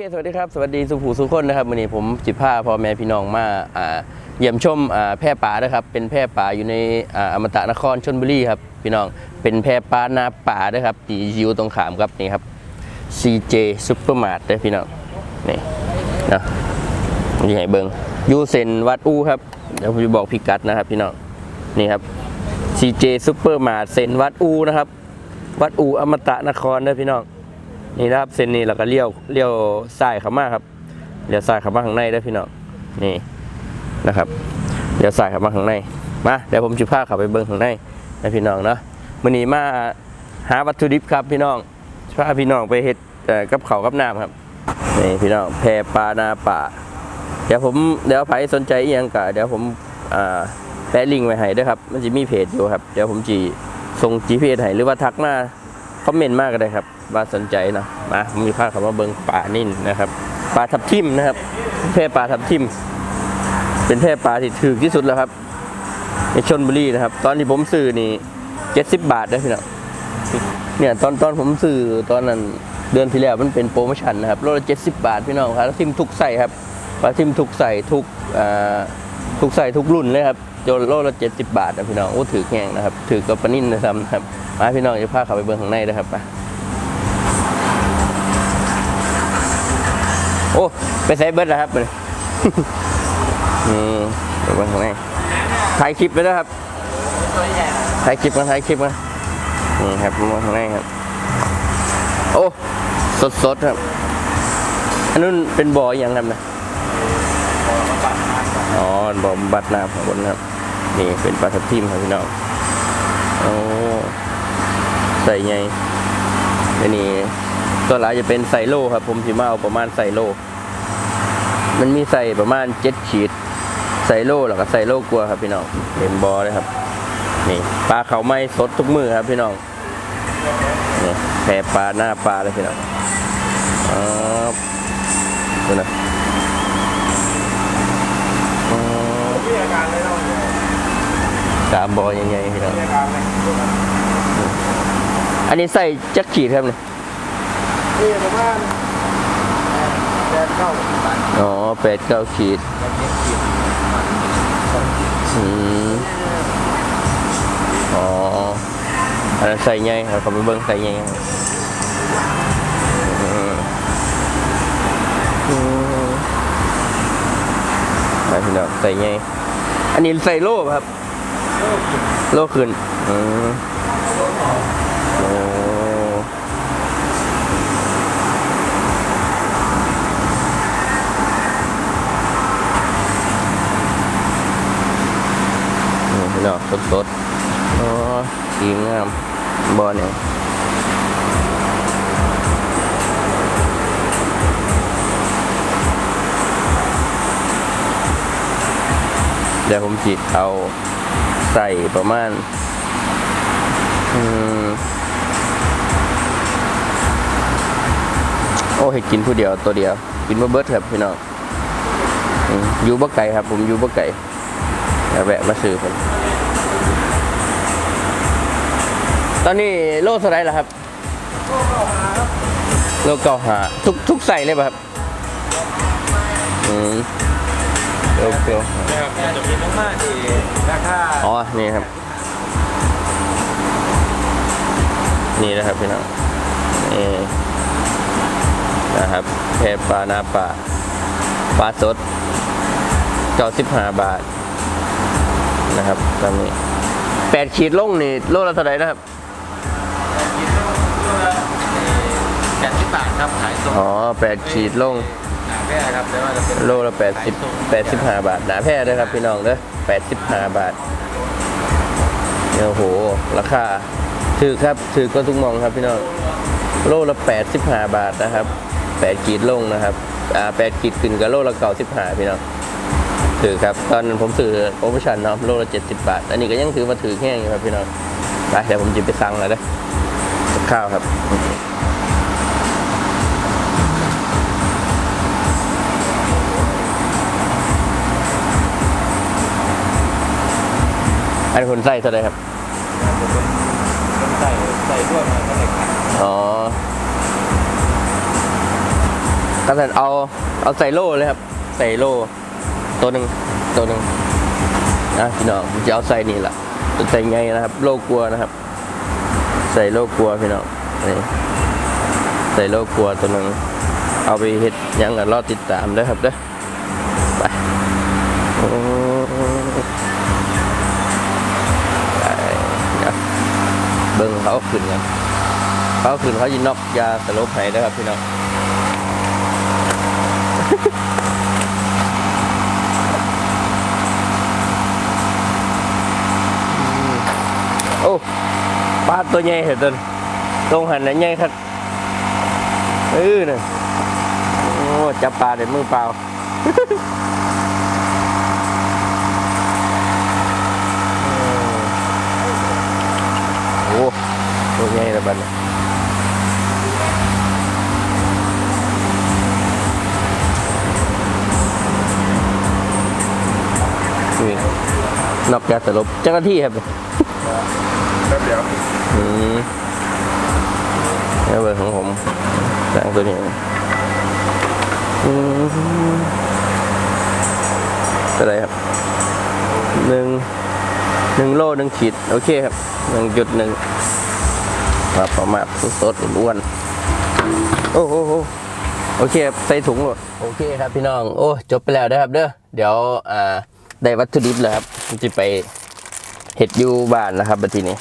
เค สวัสดีครับ สวัสดีสุภูสุคนนะครับวันนี้ผมจิพาพ่อแม่พี่น้องมาอ่าเยี่ยมชมอ่าแพร่ป่านะครับ เป็นแพร่ป่าอยู่ในอ่าอมตะนครชนบุรีครับพี่น้อง เป็นแพร่ป่านาป่านะครับตีอยู่ตรงขามครับนี่ครับ CJ Supermart เด้อพี่น้อง นี่นะนี่ให้เบิงยูเซนวัดอูครับ เดี๋ยวผมจะบอกพิกัดนะครับพี่น้อง นี่ครับ CJ Supermart เซนวัดอูนะครับ วัดอูอมตะนครเด้อพี่น้อง นี่นะครับเส้นนี้เราก็เลี้ยวเลี้ยวซ้ายเข้ามาครับเลี้ยวซ้ายเข้ามาข้างในได้พี่น้องนี่นะครับเลี้ยวซ้ายเข้ามาข้างในมาเดี๋ยวผมจะพาเข้าไปเบิ้งข้างในนะพี่น้องเนาะมื้อนี้มาหาวัตถุดิบครับพี่น้องพาพี่น้องไปเฮ็ดกับเขากับน้ำครับนี่พี่น้องแพปลานาป่า เดี๋ยวผมเดี๋ยวใครสนใจอีหยังกะเดี๋ยวผมแปะลิงก์ไว้ให้ด้วยครับ มันจะมีเพจอยู่ครับ เดี๋ยวผมจีส่ง GPS ให้หรือว่าทักมาคอมเมนต์มากก็ได้ครับ ว่าสนใจนะมาผมมีภาพคำว่าเบิงป่านิ่นนะครับปลาทับทิมนะครับ แพร่ปลาทับทิม เป็นแพร่ปลาที่ถือที่สุดแล้วครับในชนบุรีนะครับ ตอนที่ผมซื้อนี่เจ็ดสิบบาทได้พี่น้องเนี่ยตอนตอนผมซื้อตอนนั้นเดือนที่แล้วมันเป็นโปรโมชั่นนะครับโลละเจ็ดสิบบาทพี่น้องครับทิมทุกใส่ครับปลาทิมทุกใส่ทุกอ่าทุกใส่ทุกรุ่นเลยครับจนโลละเจ็ดสิบบาทนะพี่น้องโอ้ถือแห้งนะครับถือกับปนิ่นนะครับครับมาพี่น้องจะพาเข้าไปเบิ่งข้างในนะครับไป อ้ไปใส่เบิร์ดแล้วครับมันอืมไปเบิ่งข้างในถ่ายคลิปไปแล้วครับถ่ายคลิปมาถ่ายคลิปมานี่ครับมาข้างในครับ โอ้สดสดๆครับ อันนู้นเป็นบ่ออยังครับนะอ๋อบ่อบำบัดน้ำข้างบนครับ นี่เป็นปลาทับทิมครับพี่น้องโอ้ใส่ไงนนี้ตัวหลายจะเป็นไซโลครับ ผมสิมาเอาประมาณไซโล มันมีใส่ประมาณเจ็ดขีดไซโลแล้วก็ไซโลกลัวครับพี่น้องเต็มบอเลยครับ นี่ปลาเขาไม่สดทุกมือครับพี่น้องนี่แพปลาหน้าปลาเลยพี่น้องอ๋อดูนะอ๋อมีอามบอยังไงพี่น้องอันนี้ใส่จักขีดครับเนี่ยนี่ประมาณ แปดเก้าบาทอ๋อแปดเก้าขีดแบบนี้ขีดอืมอ๋ออันนั้นใส่ไงครับเขาไปเบิ้งใส่ไงครับอืมอืมไปพี่น้องใส่ไงอันนี้ใส่โล่ป่ะครับ โล่ขึ้นอืม พี่น้องสดสดๆอ๋อสีงามบอเนี่ยเดี๋ยวผมจิตเอาใส่ประมาณอืมโอ้ให้กินผู้เดียวตัวเดียว กินมาเบิร์ดครับพี่น้องอืมอยู่บ่ไก่ครับ ผมอยู่บ่ไก่ แล้วแวะมาซื้อผมตอนนี้โลเท่าไหรล่ะครับ โลเก้าหาทุกทุกใส่เลยป่ะครับ อืมโลเก้าหานะครับจะมีมากๆที่ราคาอ๋อ นี่ครับ นี่นะครับพี่น้องนี่นะครับแพปลาหนาปลาปลาสดเก้าสิบห้าบาท นะครับตามนี้แปดขีดลงนี่โลละเท่าไหร่นะครับแปดสิบบาทครับขายส่งอ๋อแปดขีดลงหนาแค่ครับแต่ว่าจะเป็นโลละแปดสิบแปดสิบห้าบาทหนาแพร่ด้วยครับพี่น้องเด้อแปดสิบห้าบาทเนี่ยโอ้โหราคาถือครับถือก็ทุกมองครับพี่น้องโลละแปดสิบห้าบาทนะครับแปดขีดลงนะครับอ่าแปดขีดขึ้นกับโลละเก้าสิบห้าพี่น้อง ถือครับ ตอนนั้นผมถือโปรโมชั่นเนาะโลละเจ็ดสิบบาท อันนี้ก็ยังถือมาถือแห้งอยู่ครับพี่น้องไปเดี๋ยวผมจิบไปสั่งเลยเด้อกับข้าวครับอันนี้คนใส่เท่าไหรครับใส่ใส่ด้วยมาเท่าไหร่ครับอ๋อก็จะเอาเอาใส่โล่เลยครับ ใส่โล่ ตัวหนึ่งตัวหนึ่งนะพี่น้องจะเอาใส่นี่แหละใส่ไงนะครับ โลกลัวนะครับ ใส่โลกลัวพี่น้องนี่ใส่โลกลัวตัวหนึ่งเอาไปเฮ็ดยังกันรอติดตามเด้ครับเด้อไปโอ้ไปเบิ่งเขาขึ้นกันเขาขึ้นเขายินนอกยาสลบให้เด้ครับพี่น้อง อ้ปลาตัวใหญ่เห็นต้นตรงหันน่ะใหญ่ครับเออน่ะโอ้จับปลาเด็ดมือเปล่าโอ้ตัวใหญ่ละบัดนี้นี่นอกจากสลบเจ้าหน้าที่ครับ ป๊บเดียวอืมแล้วเบอร์ของผมสั่งตัวนี้อืมเท่าไรครับหนึ่งหนึ่งโลหนึ่งขีด โอเคครับหนึ่งจุดหนึ่งครับประมาณสดๆอ้วนโอ้โหโอเคครับใส่ถุงหมดโอเคครับพี่น้อง โอ้จบไปแล้วนะครับเด้อเดี๋ยวอ่าได้วัตถุดิบแล้วครับจะไปเห็ดยูบ้านนะครับบัดทีนี้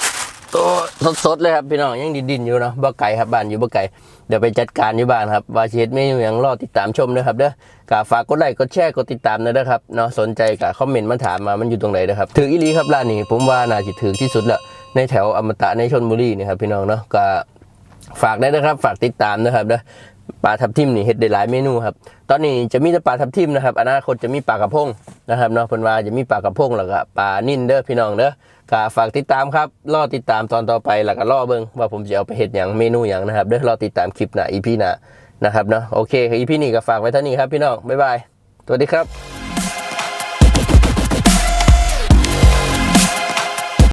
ตัวสดๆเลยครับพี่น้องยังดินๆอยู่เนาะบ่ไก่ครับบ้านอยู่บ่ไก่เดี๋ยวไปจัดการอยู่บ้านครับว่าเช็ดไมนูหยังรอติดตามชมด้วยครับเด้อกฝากกดไลค์กดแชร์กดติดตามนะครับเนาะสนใจก็คอมเมนต์มาถามมามันอยู่ตรงไหนนะครับถืออีลีครับร้านนี้ผมว่าน่าจะถือที่สุดละในแถวอมตะในชนบุรีนี่ครับพี่น้องเนาะก็ฝากได้นะครับฝากติดตามนะครับเด้อ ปลาทับทิมนี่เฮ็ดได้หลายเมนูครับ ตอนนี้จะมีแต่ปลาทับทิมนะครับ อนาคตจะมีปลากระพงนะครับเนาะเพิ่นว่าจะมีปลากระพงแล้วก็ปลานิ่นเด้อพี่น้องเด้อก็ฝากติดตามครับรอติดตามตอนต่อไปแล้วก็รอเบิ่งว่าผมจะเอาไปเห็ดอย่างเมนูอย่างนะครับเด้อรอติดตามคลิปหน้าอีพีหน้านะครับเนาะโอเคอีพีนี้ก็ฝากไว้เท่านี้ครับพี่น้องบ๊ายบายสวัสดีครับ